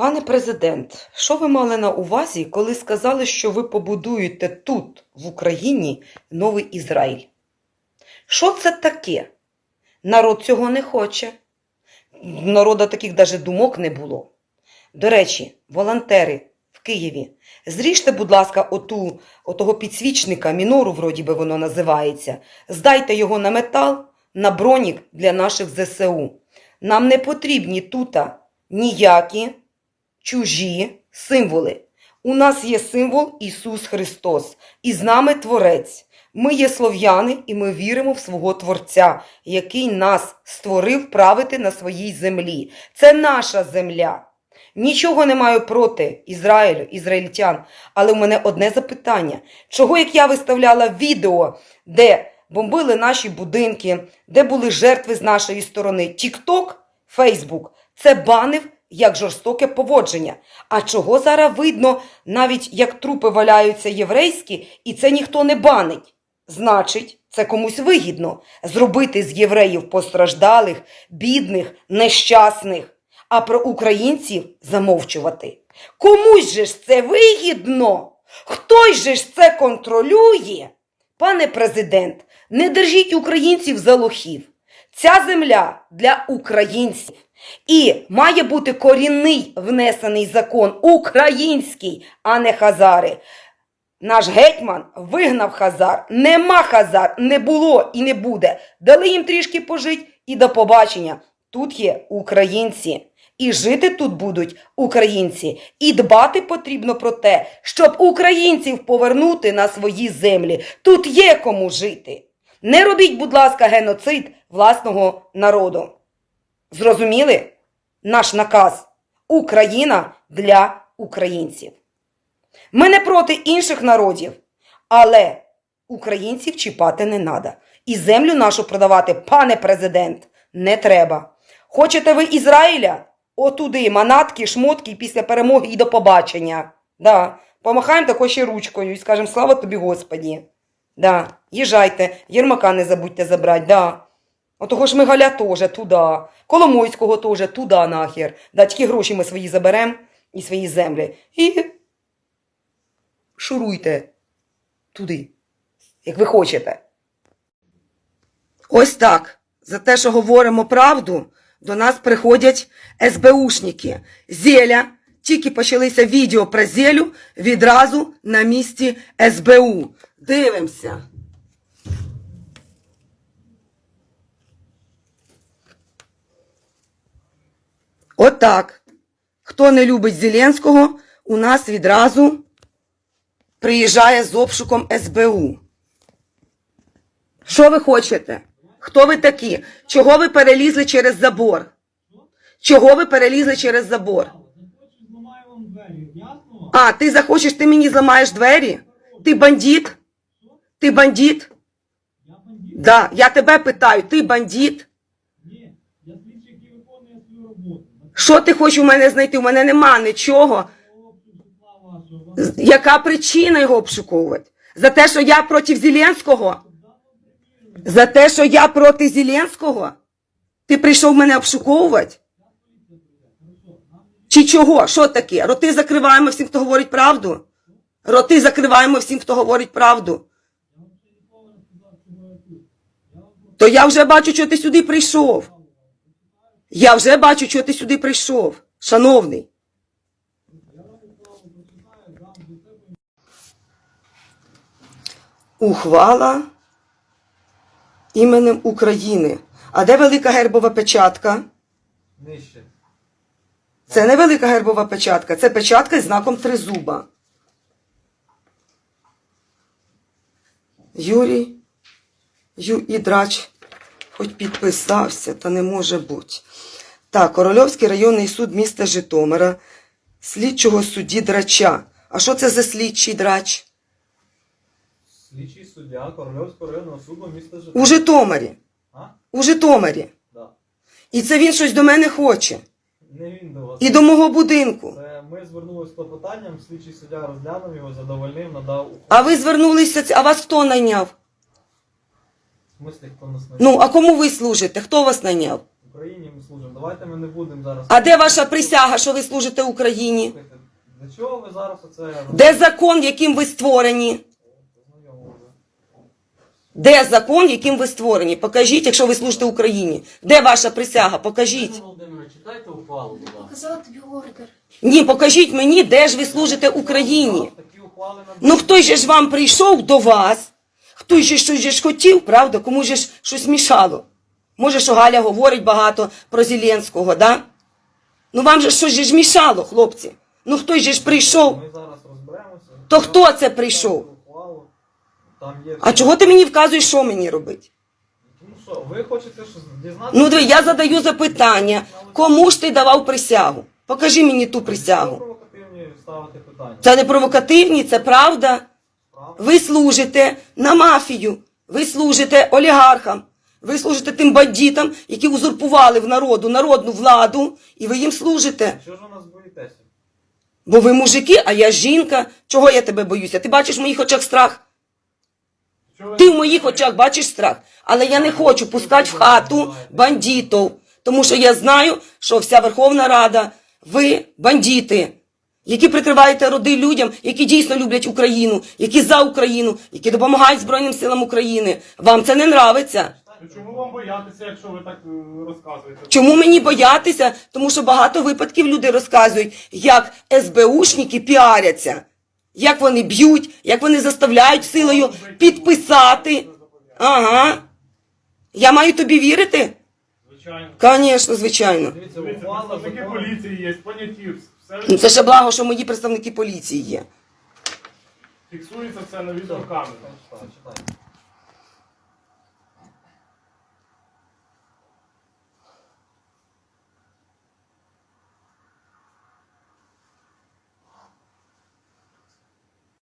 Пане президент, що ви мали на увазі, коли сказали, що ви побудуєте тут, в Україні, новий Ізраїль? Що це таке? Народ цього не хоче. Народа таких даже думок не було. До речі, волонтери в Києві, зріжте, будь ласка, оту, отого підсвічника, мінору, вроді би воно називається, здайте його на метал, на бронік для наших ЗСУ. Нам не потрібні тута ніякі чужі символи. У нас є символ Ісус Христос, і з нами Творець. Ми є слов'яни, і ми віримо в свого Творця, який нас створив правити на своїй землі. Це наша земля. Нічого не маю проти Ізраїлю, ізраїльтян, але в мене одне запитання: чого як я виставляла відео, де бомбили наші будинки, де були жертви з нашої сторони, Тікток, Фейсбук, це банив як жорстоке поводження. А чого зараз видно, навіть як трупи валяються єврейські, і це ніхто не банить? Значить, це комусь вигідно зробити з євреїв постраждалих, бідних, нещасних, а про українців замовчувати. Комусь же ж це вигідно. Хтось же ж це контролює. Пане президент, не держіть українців за лохів. Ця земля для українців. І має бути корінний внесений закон український, а не хазари. Наш гетьман вигнав хазар. Нема хазар, не було і не буде. Дали їм трішки пожить і до побачення. Тут є українці. І жити тут будуть українці. І дбати потрібно про те, щоб українців повернути на свої землі. Тут є кому жити. Не робіть, будь ласка, геноцид власного народу. Зрозуміли? Наш наказ Україна для українців. Ми не проти інших народів, але українців чіпати не треба. І землю нашу продавати, пане президент, не треба. Хочете ви Ізраїля? Отуди, манатки, шмотки після перемоги і до побачення. Да. Помахаємо тако ще ручкою і скажемо слава тобі, Господі. Да. Їжджайте, Єрмака не забудьте забрати, да. Отого ж Мигаля теж туди, Коломойського теж туди нахер. Да, гроші ми свої заберемо і свої землі. І шуруйте туди, як ви хочете. Ось так. За те, що говоримо правду, до нас приходять СБУшники. Зеля, тільки почалися відео про Зелю, відразу на місці СБУ. Дивимося. Отак. Хто не любить Зеленського, у нас відразу приїжджає з обшуком СБУ. Що ви хочете? Хто ви такі? Чого ви перелізли через забор? Чого ви перелізли через забор? Захочеш, зламаю вам двері, ясно? А, ти захочеш, ти мені зламаєш двері? Ти бандит? Ти бандит? Я? Да, я тебе питаю, ти бандит? Ні, я роботу. Що ти хочеш у мене знайти? У мене нема нічого. Яка причина його обшуковувати? За те, що я проти Зеленського? За те, що я проти Зеленського? Ти прийшов мене обшуковувати? Чи чого? Що таке? Роти закриваємо всім, хто говорить правду? Роти закриваємо всім, хто говорить правду. То я вже бачу, що ти сюди прийшов. Я вже бачу, що ти сюди прийшов, шановний. Ухвала іменем України. А де велика гербова печатка? Нижче. Це не велика гербова печатка, це печатка з знаком тризуба. Юрій Ю Ідрач хоч підписався, та не може бути. Так, Корольовський районний суд міста Житомира, слідчого судді Драча. А що це за слідчий драч? Слідчий суддя Корольовського районного суду міста Житомир. У Житомирі. А? У Житомирі. Да. І це він щось до мене хоче. Не він до вас. І до мого будинку. Це ми звернулися з клопотанням, слідчий суддя розглянув його, задовольнив, надав ухвалу. А ви звернулися, ц- а вас хто найняв? В смислі, хто нас не Ну, а кому ви служите? Хто вас найняв? Україні ми служимо. Давайте ми не будемо зараз. А де ваша присяга, що ви служите Україні? Слухайте, Для чого ви зараз оце? Де закон, яким ви створені? Де закон, яким ви створені? Покажіть, якщо ви служите Україні. Де ваша присяга? Покажіть. Володимире, читайте ухвалу, будь ласка. Показала тобі ордер. Ні, покажіть мені, де ж ви служите Україні. Такі ухвали нам- Ну хтось же ж вам прийшов до вас, хтось же щось же ж хотів, правда? Кому же ж щось мішало? Може, що Галя говорить багато про Зеленського, да? Ну вам же щось же ж мішало, хлопці. Ну хтось же ж прийшов. Ми зараз розберемося. То хто це прийшов? Ухвалу. Там є... А чого ти мені вказуєш, що мені робити? Тому що, ви хочете що дізнатися? Ну, диви, я задаю запитання, кому ж ти давав присягу? Покажи мені ту присягу. Провокативні ставити питання. Це не провокативні, це правда. Правда? Ви служите на мафію, ви служите олігархам, ви служите тим бандитам, які узурпували в народу народну владу, і ви їм служите. Чого ж ви нас боїтеся? Бо ви мужики, а я жінка. Чого я тебе боюся? Ти бачиш в моїх очах страх? Ти в моїх очах бачиш страх. Але я не хочу пускати в хату бандитів, тому що я знаю, що вся Верховна Рада, ви бандити, які прикриваєте роди людям, які дійсно люблять Україну, які за Україну, які допомагають Збройним силам України. Вам це не нравиться. Чому вам боятися, якщо ви так е, розказуєте? Чому мені боятися? Тому що багато випадків люди розказують, як СБУшники піаряться, як вони б'ють, як вони заставляють силою підписати. Ага. Я маю тобі вірити? Звичайно. Звісно, звичайно. Дивіться, Дивіться, ухвала представники поліції є, понятів. все Ну, Це ще благо, що мої представники поліції є. фіксується все на відеокамеру. Читай.